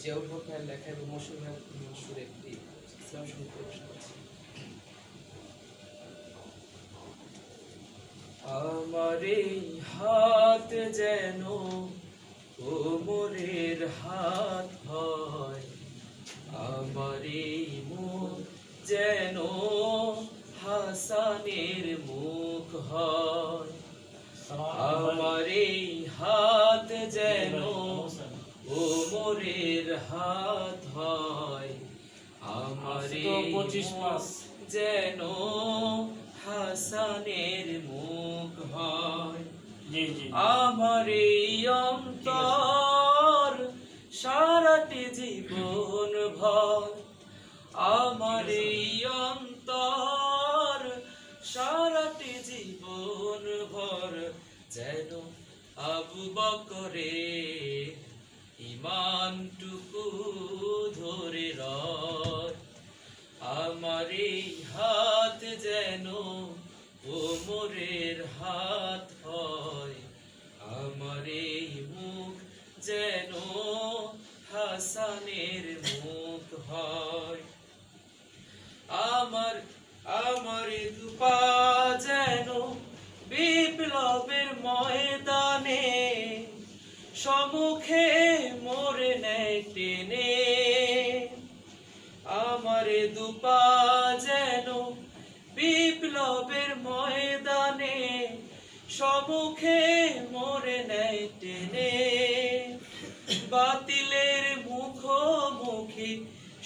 জিয়াউল হক লেখা এবং মশুর ভাইয়ের একটি ইসলাম পরিবেশন করছি আমার হাত যেন কোমরের হাত হয়, আমার মুখ যেন হাসানের মুখ হয়। আমার হাত যেন ওমরের হাত হয় আমার পঁচিশ মাস। যেন হাসানের মুখ হয়। আমার এই অন্তর সারাটি জীবন ভর। আমার এই অন্তর সারাটি জীবন ভর। যেন আবু বকরে ইমানটুকু ধরে রয়। আমার এই হাত যেন ওমরের হাত হয়। আমার এই মুখ যেন হাসানের মুখ হয়। আমার আমার দুপা যেন বিপ্লবের ময়দানে সম্মুখে মোরে নেয় টেনে। আমার দুপা যেন বিপ্লবের ময়দানে, সমুখে মোরে নেয় টেনে। বাতিলের মুখোমুখি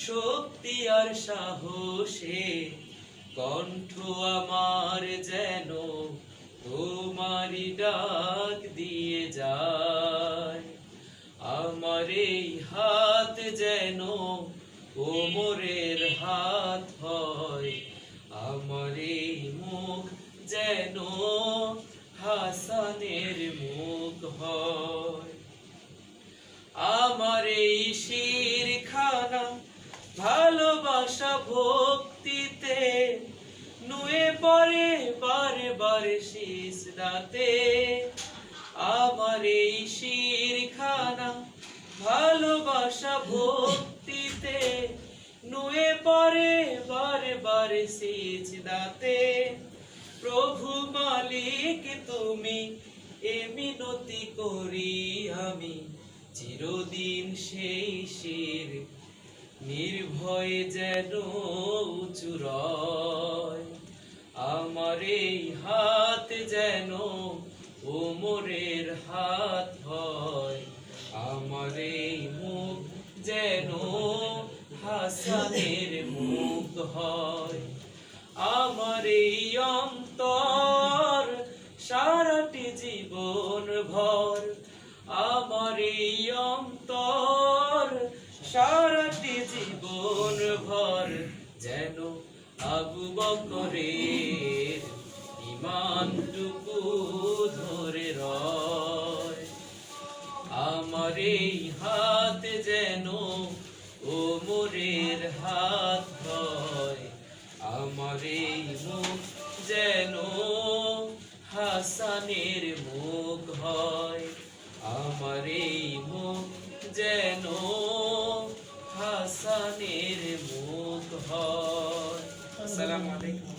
শক্তি আর সাহসে, কণ্ঠ আমার যেন তোমারই ডাক। আমার এই হাত যেন কোমরের হাত হয় আমার এই মুখ যেন হাসানের মুখ হয়। আমার এই শিরখানা ভালোবাসা ভক্তিতে নুয়ে পরে বারে বারে শীষ দাতে। আমার এই শিরখানা ভালোবাসা ভক্তিতে নুয়ে পরে বারে বারে শীষ দাতে। প্রভু মালিক, তুমি এ মিনতি করি আমি। চিরদিন সেই শির নির্ভয়ে যেন উঁচু রয়। আমার এই হাত যেন ওমরের হাত এই মুখ যেন হাসানের মুখ হয়। আমার এই অন্তর সারাটি জীবন ভর। আমার এই অন্তর সারাটি জীবন ভর যেন আবু বকরের ইমানটুকু আমার মুখ যেন হাসানের মুখ হয় আমার মুখ যেন হাসানের মুখ হয় আসসালামু আলাইকুম।